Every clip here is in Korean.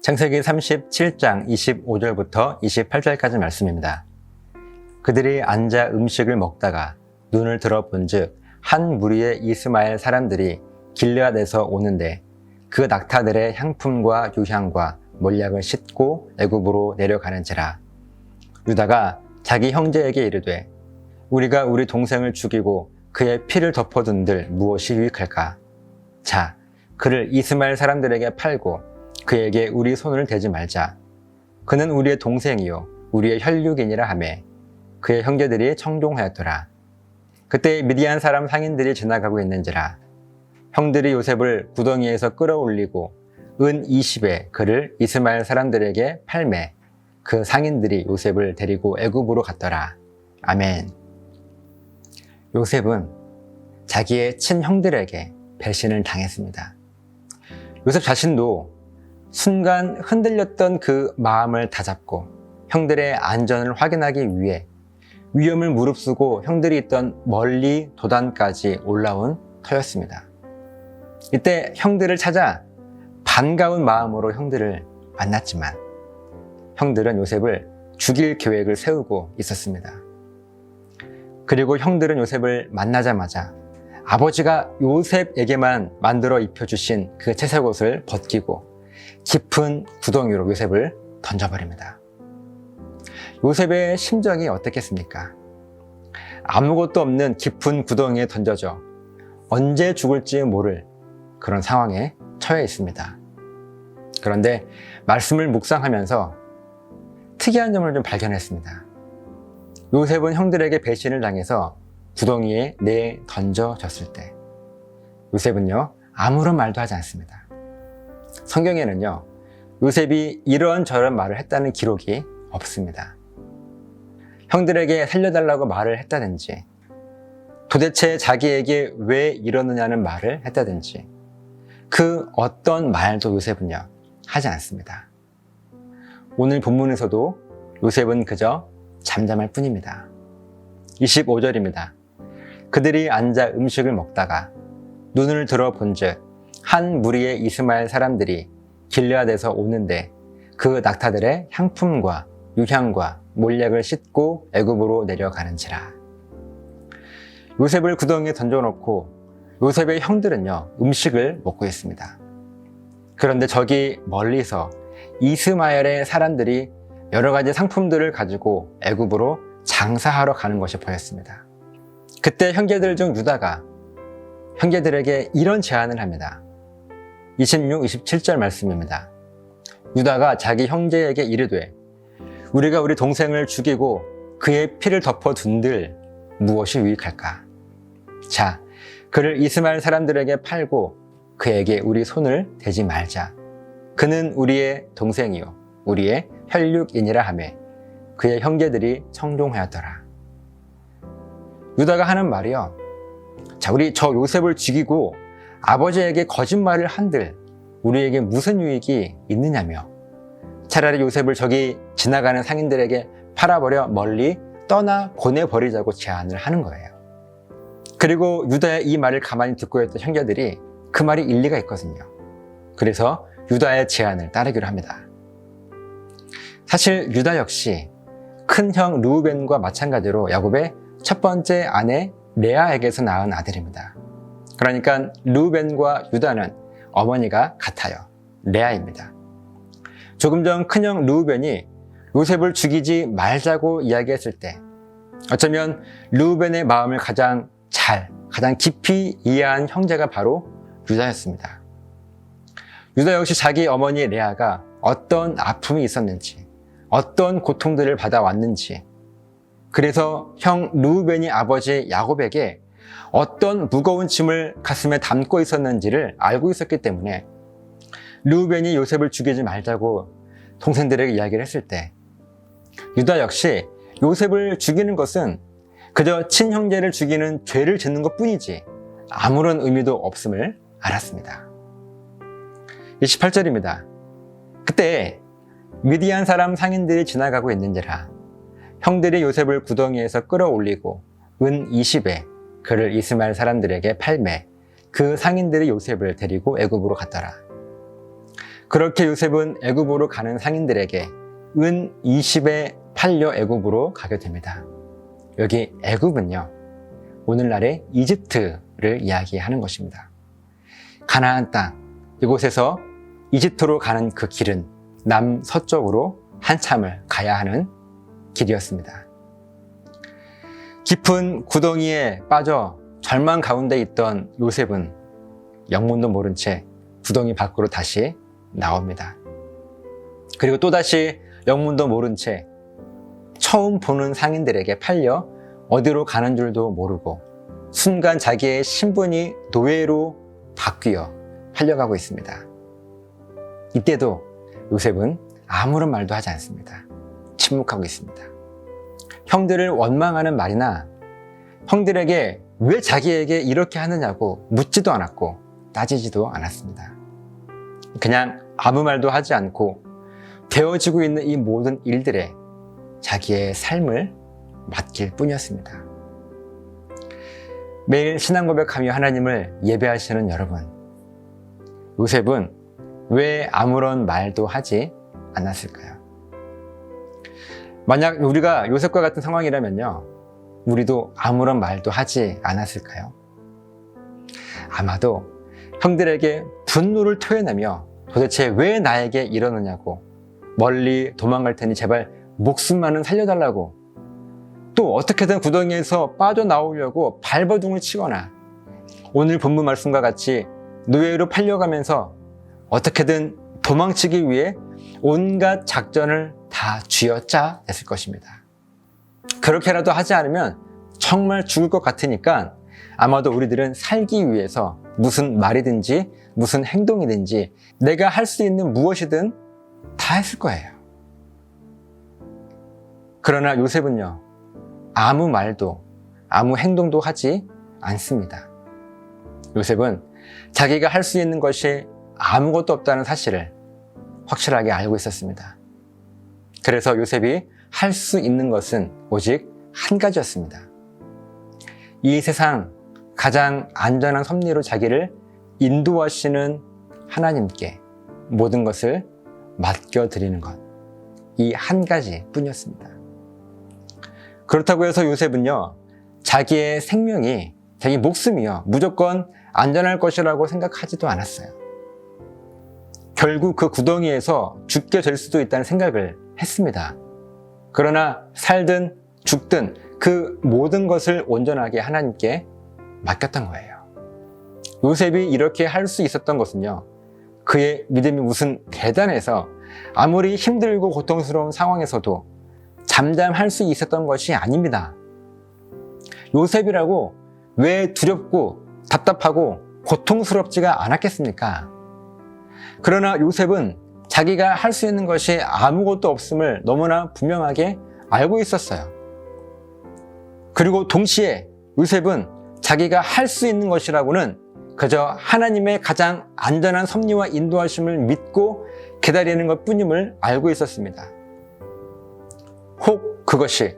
창세기 37장 25절부터 28절까지 말씀입니다. 그들이 앉아 음식을 먹다가 눈을 들어본즉 한 무리의 이스마엘 사람들이 길르앗에서 오는데 그 낙타들의 향품과 유향과 몰약을 싣고 애굽으로 내려가는지라 유다가 자기 형제에게 이르되 우리가 우리 동생을 죽이고 그의 피를 덮어둔들 무엇이 유익할까 자 그를 이스마엘 사람들에게 팔고 그에게 우리 손을 대지 말자 그는 우리의 동생이요 우리의 혈육이니라 하매 그의 형제들이 청종하였더라 그때 미디안 사람 상인들이 지나가고 있는지라 형들이 요셉을 구덩이에서 끌어올리고 은 20에 그를 이스마엘 사람들에게 팔매 그 상인들이 요셉을 데리고 애굽으로 갔더라. 아멘. 요셉은 자기의 친형들에게 배신을 당했습니다. 요셉 자신도 순간 흔들렸던 그 마음을 다잡고 형들의 안전을 확인하기 위해 위험을 무릅쓰고 형들이 있던 멀리 도단까지 올라온 터였습니다. 이때 형들을 찾아 반가운 마음으로 형들을 만났지만 형들은 요셉을 죽일 계획을 세우고 있었습니다. 그리고 형들은 요셉을 만나자마자 아버지가 요셉에게만 만들어 입혀주신 그 채색 옷을 벗기고 깊은 구덩이로 요셉을 던져버립니다. 요셉의 심정이 어떻겠습니까? 아무것도 없는 깊은 구덩이에 던져져 언제 죽을지 모를 그런 상황에 처해 있습니다. 그런데 말씀을 묵상하면서 특이한 점을 좀 발견했습니다. 요셉은 형들에게 배신을 당해서 구덩이에 내 던져졌을 때 요셉은요 아무런 말도 하지 않습니다. 성경에는요 요셉이 이런 저런 말을 했다는 기록이 없습니다. 형들에게 살려달라고 말을 했다든지 도대체 자기에게 왜 이러느냐는 말을 했다든지 그 어떤 말도 요셉은요 하지 않습니다. 오늘 본문에서도 요셉은 그저 잠잠할 뿐입니다. 25절입니다. 그들이 앉아 음식을 먹다가 눈을 들어 본즉 한 무리의 이스마엘 사람들이 길르앗에서 오는데 그 낙타들의 향품과 유향과 몰약을 싣고 애굽으로 내려가는지라. 요셉을 구덩이에 던져놓고 요셉의 형들은요 음식을 먹고 있습니다. 그런데 저기 멀리서 이스마엘의 사람들이 여러 가지 상품들을 가지고 애굽으로 장사하러 가는 것이 보였습니다. 그때 형제들 중 유다가 형제들에게 이런 제안을 합니다. 26, 27절 말씀입니다. 유다가 자기 형제에게 이르되 우리가 우리 동생을 죽이고 그의 피를 덮어둔들 무엇이 유익할까? 자, 그를 이스마엘 사람들에게 팔고 그에게 우리 손을 대지 말자. 그는 우리의 동생이요 우리의 혈육이니라 하매 그의 형제들이 청종하였더라. 유다가 하는 말이요. 자, 우리 저 요셉을 죽이고 아버지에게 거짓말을 한들 우리에게 무슨 유익이 있느냐며 차라리 요셉을 저기 지나가는 상인들에게 팔아버려 멀리 떠나 보내버리자고 제안을 하는 거예요. 그리고 유다의 이 말을 가만히 듣고 있던 형제들이 그 말이 일리가 있거든요. 그래서 유다의 제안을 따르기로 합니다. 사실 유다 역시 큰 형 루벤과 마찬가지로 야곱의 첫 번째 아내 레아에게서 낳은 아들입니다. 그러니까 루벤과 유다는 어머니가 같아요. 레아입니다. 조금 전 큰형 루벤이 요셉을 죽이지 말자고 이야기했을 때 어쩌면 루벤의 마음을 가장 잘, 가장 깊이 이해한 형제가 바로 유다였습니다. 유다 역시 자기 어머니 레아가 어떤 아픔이 있었는지, 어떤 고통들을 받아왔는지, 그래서 형 루벤이 아버지 야곱에게 어떤 무거운 짐을 가슴에 담고 있었는지를 알고 있었기 때문에 루벤이 요셉을 죽이지 말자고 동생들에게 이야기를 했을 때 유다 역시 요셉을 죽이는 것은 그저 친형제를 죽이는 죄를 짓는 것 뿐이지 아무런 의미도 없음을 알았습니다. 28절입니다. 그때 미디안 사람 상인들이 지나가고 있는지라 형들이 요셉을 구덩이에서 끌어올리고 은 20에 그를 이스마엘 사람들에게 팔매 그 상인들이 요셉을 데리고 애굽으로 갔더라. 그렇게 요셉은 애굽으로 가는 상인들에게 은 20에 팔려 애굽으로 가게 됩니다. 여기 애굽은요. 오늘날의 이집트를 이야기하는 것입니다. 가나안 땅 이곳에서 이집트로 가는 그 길은 남서쪽으로 한참을 가야 하는 길이었습니다. 깊은 구덩이에 빠져 절망 가운데 있던 요셉은 영문도 모른 채 구덩이 밖으로 다시 나옵니다. 그리고 또다시 영문도 모른 채 처음 보는 상인들에게 팔려 어디로 가는 줄도 모르고 순간 자기의 신분이 노예로 바뀌어 팔려가고 있습니다. 이때도 요셉은 아무런 말도 하지 않습니다. 침묵하고 있습니다. 형들을 원망하는 말이나 형들에게 왜 자기에게 이렇게 하느냐고 묻지도 않았고 따지지도 않았습니다. 그냥 아무 말도 하지 않고 되어지고 있는 이 모든 일들에 자기의 삶을 맡길 뿐이었습니다. 매일 신앙 고백하며 하나님을 예배하시는 여러분, 요셉은 왜 아무런 말도 하지 않았을까요? 만약 우리가 요셉과 같은 상황이라면요, 우리도 아무런 말도 하지 않았을까요? 아마도 형들에게 분노를 토해내며 도대체 왜 나에게 이러느냐고 멀리 도망갈 테니 제발 목숨만은 살려달라고 또 어떻게든 구덩이에서 빠져나오려고 발버둥을 치거나 오늘 본문 말씀과 같이 노예로 팔려가면서 어떻게든 도망치기 위해 온갖 작전을 다 쥐어짜 냈을 것입니다. 그렇게라도 하지 않으면 정말 죽을 것 같으니까 아마도 우리들은 살기 위해서 무슨 말이든지 무슨 행동이든지 내가 할 수 있는 무엇이든 다 했을 거예요. 그러나 요셉은요, 아무 말도, 아무 행동도 하지 않습니다. 요셉은 자기가 할 수 있는 것이 아무것도 없다는 사실을 확실하게 알고 있었습니다. 그래서 요셉이 할 수 있는 것은 오직 한 가지였습니다. 이 세상 가장 안전한 섭리로 자기를 인도하시는 하나님께 모든 것을 맡겨드리는 것. 이 한 가지 뿐이었습니다. 그렇다고 해서 요셉은요, 자기의 생명이, 자기 목숨이요, 무조건 안전할 것이라고 생각하지도 않았어요. 결국 그 구덩이에서 죽게 될 수도 있다는 생각을 했습니다. 그러나 살든 죽든 그 모든 것을 온전하게 하나님께 맡겼던 거예요. 요셉이 이렇게 할 수 있었던 것은요, 그의 믿음이 무슨 대단해서 아무리 힘들고 고통스러운 상황에서도 잠잠할 수 있었던 것이 아닙니다. 요셉이라고 왜 두렵고 답답하고 고통스럽지가 않았겠습니까? 그러나 요셉은 자기가 할 수 있는 것이 아무것도 없음을 너무나 분명하게 알고 있었어요. 그리고 동시에 요셉은 자기가 할 수 있는 것이라고는 그저 하나님의 가장 안전한 섭리와 인도하심을 믿고 기다리는 것 뿐임을 알고 있었습니다. 혹 그것이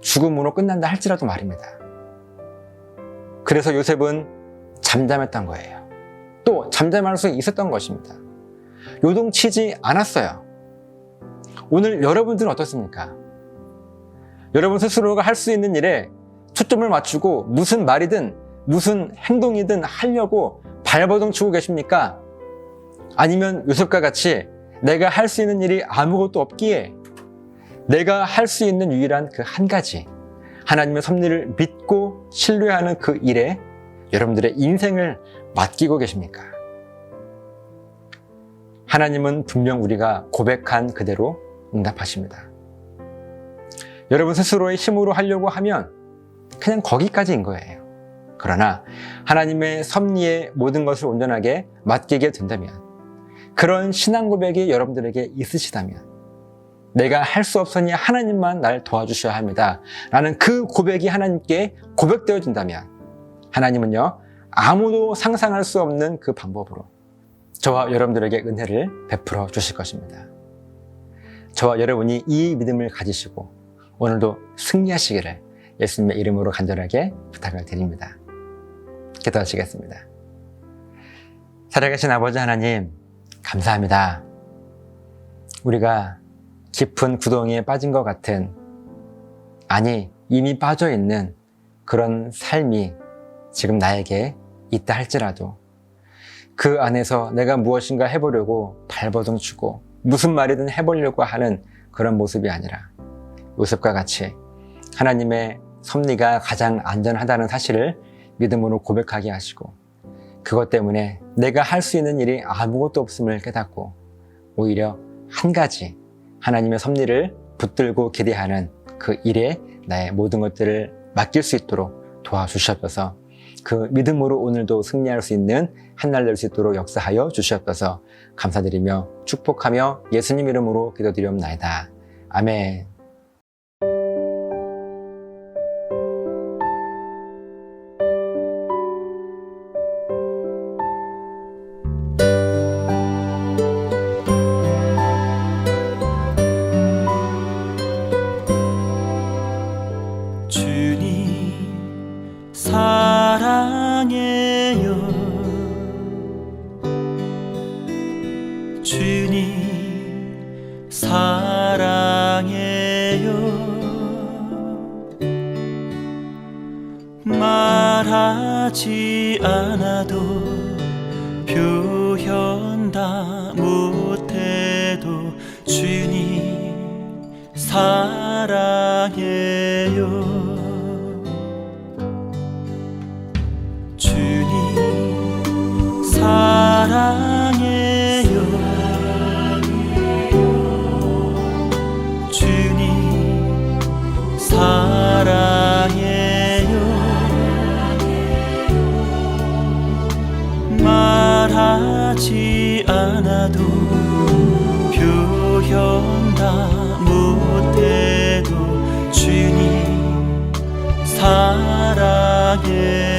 죽음으로 끝난다 할지라도 말입니다. 그래서 요셉은 잠잠했던 거예요. 또 잠잠할 수 있었던 것입니다. 요동치지 않았어요. 오늘 여러분들은 어떻습니까? 여러분 스스로가 할 수 있는 일에 초점을 맞추고 무슨 말이든 무슨 행동이든 하려고 발버둥 치고 계십니까? 아니면 요셉과 같이 내가 할 수 있는 일이 아무것도 없기에 내가 할 수 있는 유일한 그 한 가지 하나님의 섭리를 믿고 신뢰하는 그 일에 여러분들의 인생을 맡기고 계십니까? 하나님은 분명 우리가 고백한 그대로 응답하십니다. 여러분 스스로의 힘으로 하려고 하면 그냥 거기까지인 거예요. 그러나 하나님의 섭리에 모든 것을 온전하게 맡기게 된다면 그런 신앙 고백이 여러분들에게 있으시다면 내가 할 수 없으니 하나님만 날 도와주셔야 합니다. 라는 그 고백이 하나님께 고백되어진다면 하나님은요 아무도 상상할 수 없는 그 방법으로 저와 여러분들에게 은혜를 베풀어 주실 것입니다. 저와 여러분이 이 믿음을 가지시고 오늘도 승리하시기를 예수님의 이름으로 간절하게 부탁을 드립니다. 기도하시겠습니다. 살아계신 아버지 하나님, 감사합니다. 우리가 깊은 구덩이에 빠진 것 같은, 아니, 이미 빠져 있는 그런 삶이 지금 나에게 있다 할지라도 그 안에서 내가 무엇인가 해보려고 발버둥 치고 무슨 말이든 해보려고 하는 그런 모습이 아니라 요셉과 같이 하나님의 섭리가 가장 안전하다는 사실을 믿음으로 고백하게 하시고 그것 때문에 내가 할 수 있는 일이 아무것도 없음을 깨닫고 오히려 한 가지 하나님의 섭리를 붙들고 기대하는 그 일에 나의 모든 것들을 맡길 수 있도록 도와주시옵소서 그 믿음으로 오늘도 승리할 수 있는 한 날 될 수 있도록 역사하여 주시옵소서 감사드리며 축복하며 예수님 이름으로 기도드리옵나이다. 아멘. 주님 사랑해요. 주님 사랑해요. 주님 사랑해요. 말하지 않아도 사랑해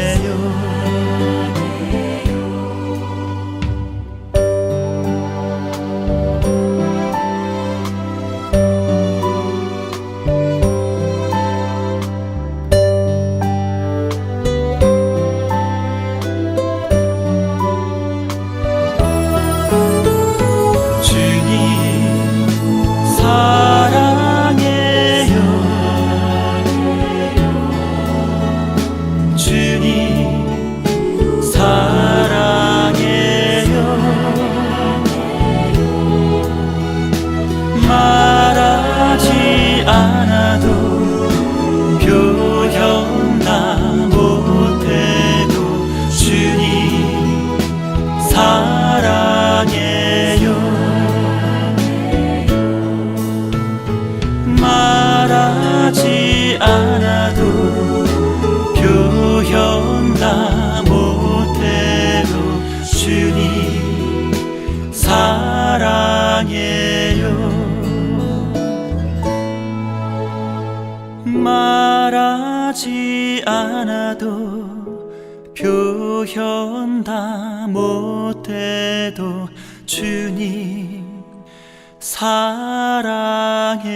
않아도 표현 다 못해도 주님 사랑해요